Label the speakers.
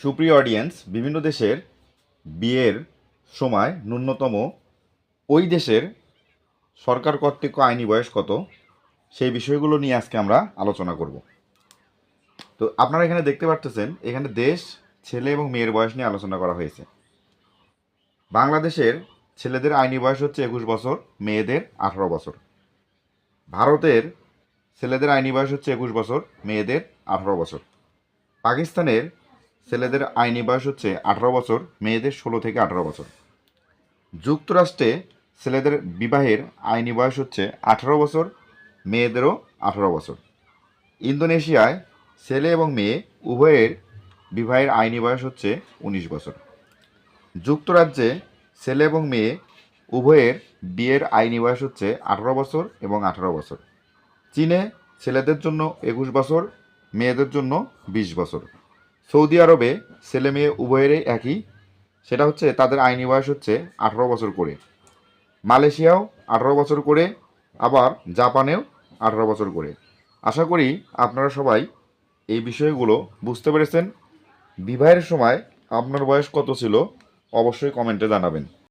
Speaker 1: সুপ্রিয় অডিয়েন্স বিভিন্ন দেশের বিয়ের সময় ন্যূনতম ওই দেশের সরকার কর্তৃক আইনি বয়স কত? সেই বিষয়গুলো নিয়ে আজকে আমরা আলোচনা করব। তো আপনারা এখানে দেখতে পাচ্ছেন এখানে দেশ, ছেলে এবং মেয়ের বয়স নিয়ে আলোচনা করা হয়েছে। বাংলাদেশের ছেলেদের আইনি বয়স হচ্ছে একুশ বছর, মেয়েদের আঠারো বছর। ভারতের ছেলেদের আইনি বয়স হচ্ছে একুশ বছর, মেয়েদের আঠারো বছর। পাকিস্তানের ছেলেদের আইনি বয়স হচ্ছে আঠারো বছর, মেয়েদের ষোলো থেকে আঠারো বছর। যুক্তরাষ্ট্রে ছেলেদের বিবাহের আইনি বয়স হচ্ছে আঠারো বছর, মেয়েদেরও আঠারো বছর। ইন্দোনেশিয়ায় ছেলে এবং মেয়ে উভয়ের বিবাহের আইনি বয়স হচ্ছে উনিশ বছর। যুক্তরাজ্যে ছেলে এবং মেয়ে উভয়ের বিয়ের আইনি বয়স হচ্ছে আঠারো বছর এবং আঠারো বছর। চীনে ছেলেদের জন্য একুশ বছর, মেয়েদের জন্য বিশ বছর। সৌদি আরবে ছেলে মেয়ে উভয়েরই একই। সেটা হচ্ছে তাদের আইনি বয়স হচ্ছে আঠারো বছর করে। মালয়েশিয়াও আঠারো বছর করে, আবার জাপানেও আঠারো বছর করে। আশা করি আপনারা সবাই এই বিষয়গুলো বুঝতে পেরেছেন। বিবাহের সময় আপনার বয়স কত ছিল, অবশ্যই কমেন্টে জানাবেন।